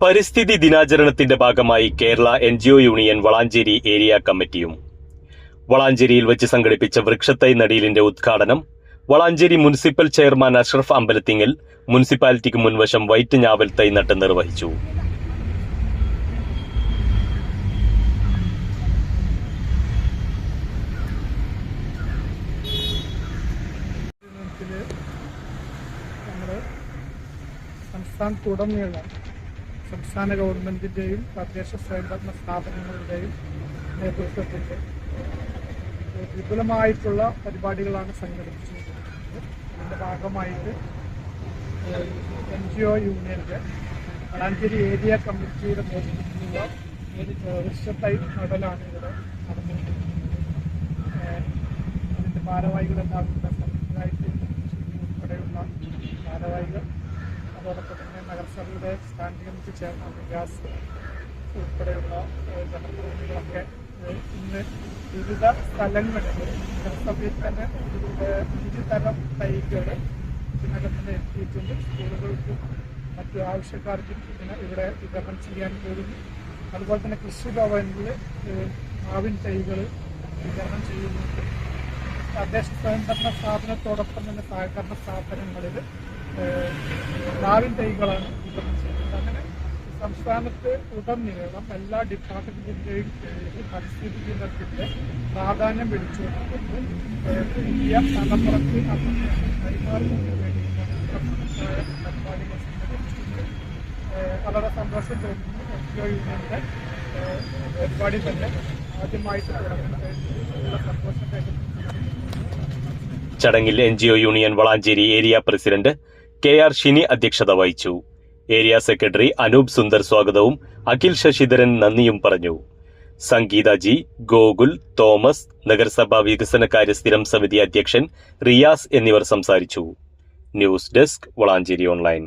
പരിസ്ഥിതി ദിനാചരണത്തിന്റെ ഭാഗമായി Kerala N G O union Valanchery area കമ്മിറ്റിയും വളാഞ്ചേരിയിൽ വെച്ച് സംഘടിപ്പിച്ച വൃക്ഷത്തൈ നടീലിന്റെ ഉദ്ഘാടനം വളാഞ്ചേരി മുനിസിപ്പൽ ചെയർമാൻ അഷ്റഫ് അമ്പലത്തിങ്ങൽ മുനിസിപ്പാലിറ്റിക്ക് മുൻവശം വൈറ്റ് ഞാവൽ തൈ നട്ട് നിർവഹിച്ചു. സംസ്ഥാനത്തുടനീളം സംസ്ഥാന ഗവൺമെന്റിന്റെയും തദ്ദേശ സ്വയംഭരണ സ്ഥാപനങ്ങളുടെയും നേതൃത്വത്തിൽ വിപുലമായിട്ടുള്ള പരിപാടികളാണ് സംഘടിപ്പിച്ചിരിക്കുന്നത് ഇതിന്റെ ഭാഗമായിട്ട് എൻ ജി ഒ യൂണിയന്റെ വളാഞ്ചേരി ഏരിയ കമ്മിറ്റിയുടെ നേതൃത്വത്തിലുള്ള വൃക്ഷത്തൈ നടലാണ് ഇവിടെ നടന്നിരിക്കുന്നത്. അതിന്റെ ഭാരവാഹികളെല്ലാം ഉൾപ്പെടെയുള്ള ഭാരവാഹികൾ അതോടൊപ്പം തന്നെ നഗരസഭയുടെ സ്റ്റാൻഡിംഗ് കമ്മിറ്റി ചെയർമാൻ വികാസ് ഉൾപ്പെടെയുള്ള ജനപ്രതിനിധികളൊക്കെ ഇന്ന് വിവിധ സ്ഥലങ്ങളിൽ നഗരസഭയിൽ തന്നെ അഞ്ച് തരം തൈകൾ ഇതിനകം തന്നെ എത്തിയിട്ടുണ്ട്. സ്കൂളുകൾക്കും മറ്റു ആവശ്യക്കാർക്കും ഇതിനെ ഇവിടെ വിതരണം ചെയ്യാൻ പോകുന്നു. അതുപോലെ തന്നെ കൃഷി ഭവനിൽ മാവിൻ തൈകൾ വിതരണം ചെയ്യുന്നുണ്ട്. തദ്ദേശ സ്വയംഭരണ സ്ഥാപനത്തോടൊപ്പം തന്നെ സഹകരണ സ്ഥാപനങ്ങളിൽ നാവിൻ തൈകളാണ് അങ്ങനെ സംസ്ഥാനത്ത് ഉടനീളം എല്ലാ ഡിപ്പാർട്ട്മെന്റിന്റെയും പരിസ്ഥിതി ദിനത്തിന്റെ പ്രാധാന്യം വിളിച്ചുകൊണ്ട് പുതിയ തലമുറയ്ക്ക് കൈമാറുന്നതിന് വേണ്ടി പരിപാടികൾ വളരെ സന്തോഷം തോന്നുന്നു. എസ് ബി യൂണിയന്റെ പരിപാടി തന്നെ ചടങ്ങിൽ N G O union Valanchery area president K R Shini അധ്യക്ഷത വഹിച്ചു. ഏരിയ സെക്രട്ടറി അനൂപ് സുന്ദർ സ്വാഗതവും അഖിൽ ശശിധരൻ നന്ദിയും പറഞ്ഞു. സംഗീത ജി ഗോകുൽ തോമസ് നഗരസഭാ വികസനകാര്യ സ്ഥിരം സമിതി അധ്യക്ഷൻ റിയാസ് എന്നിവർ സംസാരിച്ചു. News desk Valanchery online.